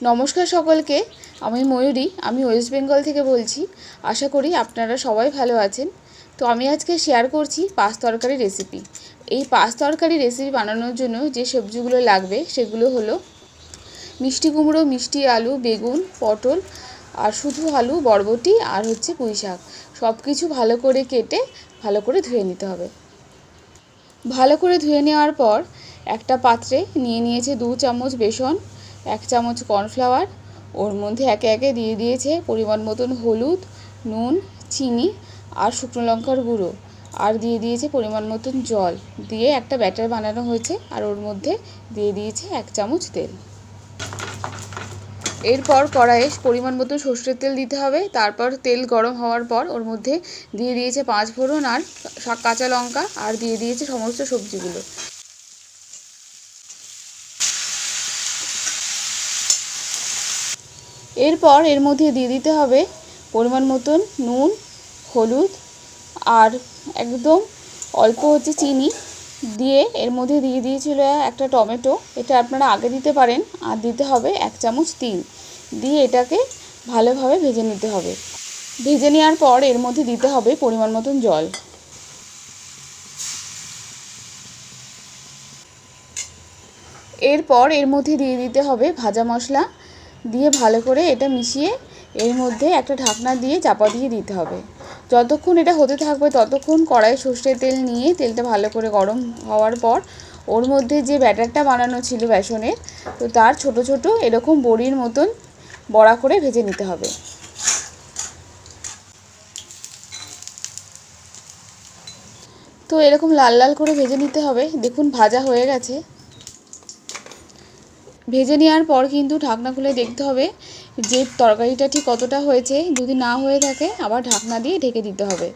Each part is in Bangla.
নমস্কার সকলকে, আমি ময়ূরী, আমি ওয়েস্ট বেঙ্গল থেকে বলছি। আশা করি আপনারা সবাই ভালো আছেন। তো আমি আজকে শেয়ার করছি পাঁচ তরকারি রেসিপি এই পাঁচ তরকারি রেসিপি বানানোর জন্য যে সবজিগুলো লাগবে, সেগুলো হলো মিষ্টি কুমড়ো, মিষ্টি আলু, বেগুন, পটল, আর শুধু আলু, বরবটি, আর হচ্ছে পুঁই শাক। সব কিছু ভালো করে কেটে, ভালো করে ধুয়ে নিতে হবে। ভালো করে ধুয়ে নেওয়ার পর একটা পাত্রে নিয়ে নিয়েছে দু চামচ বেসন এক চামচ কর্নফ্লাওয়ার, ওর মধ্যে একে একে দিয়ে দিয়েছে পরিমাণ মতন হলুদ, নুন, চিনি আর শুকনো লঙ্কার গুঁড়ো। আর দিয়ে দিয়েছে পরিমাণ মতন জল। দিয়ে একটা ব্যাটার বানানো হয়েছে আর ওর মধ্যে দিয়ে দিয়েছে এক চামচ তেল। এরপর কড়াইয়ে পরিমাণ মতো সর্ষের তেল দিতে হবে। তারপর তেল গরম হওয়ার পর ওর মধ্যে দিয়ে দিয়েছে পাঁচ ফোড়ন আর কাঁচা লঙ্কা আর দিয়ে দিয়েছে সমস্ত সবজিগুলো। এরপর এর মধ্যে দিয়ে দিতে হবে পরিমাণ মতন নুন, হলুদ আর একদম অল্প হচ্ছে চিনি দিয়ে এর মধ্যে দিয়ে দিয়েছিল একটা টমেটো। এটা আপনারা আগে দিতে পারেন, আর দিতে হবে এক চামচ তিল। দিয়ে এটাকে ভালোভাবে ভেজে নিতে হবে। ভেজে নেওয়ার পর এর মধ্যে দিতে হবে পরিমাণ মতন জল। এরপর এর মধ্যে দিয়ে দিতে হবে ভাজা মশলা। দিয়ে ভালো করে এটা মিশিয়ে এর মধ্যে একটা ঢাকনা দিয়ে চাপা দিয়ে দিতে হবে। যতক্ষণ এটা হতে থাকবে ততক্ষণ কড়াই সর্ষের তেল নিয়ে তেলটা ভালো করে গরম হওয়ার পর ওর মধ্যে যে ব্যাটারটা বানানো ছিল বেসনের, তো তার ছোট ছোট এরকম বড়ির মতন বড়া করে ভেজে নিতে হবে। তো এরকম লাল লাল করে ভেজে নিতে হবে। দেখুন ভাজা হয়ে গেছে। ভেজে নেওয়ার পর কিন্তু ঢাকনা খুলে দেখতে হবে যে তরকারিটা ঠিক কতটা হয়েছে। যদি না হয়ে থাকে, আবার ঢাকনা দিয়ে ঢেকে দিতে হবে।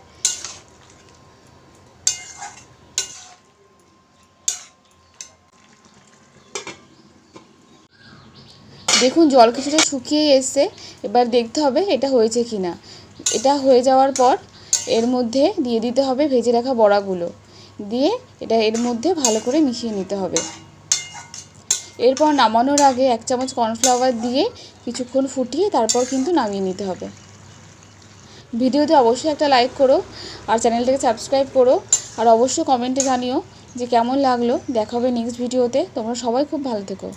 দেখুন, জল কিছুটা শুকিয়ে এসছে। এবার দেখতে হবে এটা হয়েছে কি না এটা হয়ে যাওয়ার পর এর মধ্যে দিয়ে দিতে হবে ভেজে রাখা বড়াগুলো। দিয়ে এটা এর মধ্যে ভালো করে মিশিয়ে নিতে হবে। এরপর নামানোর আগে এক চামচ কর্নফ্লাওয়ার দিয়ে কিছুক্ষণ ফুটিয়ে তারপর কিন্তু নামিয়ে নিতে হবে। ভিডিওতে অবশ্যই একটা লাইক করো আর চ্যানেলটাকে সাবস্ক্রাইব করো আর অবশ্যই কমেন্টে জানিও যে কেমন লাগল। দেখা হবে নেক্সট ভিডিওতে তোমরা সবাই খুব ভালো থেকো।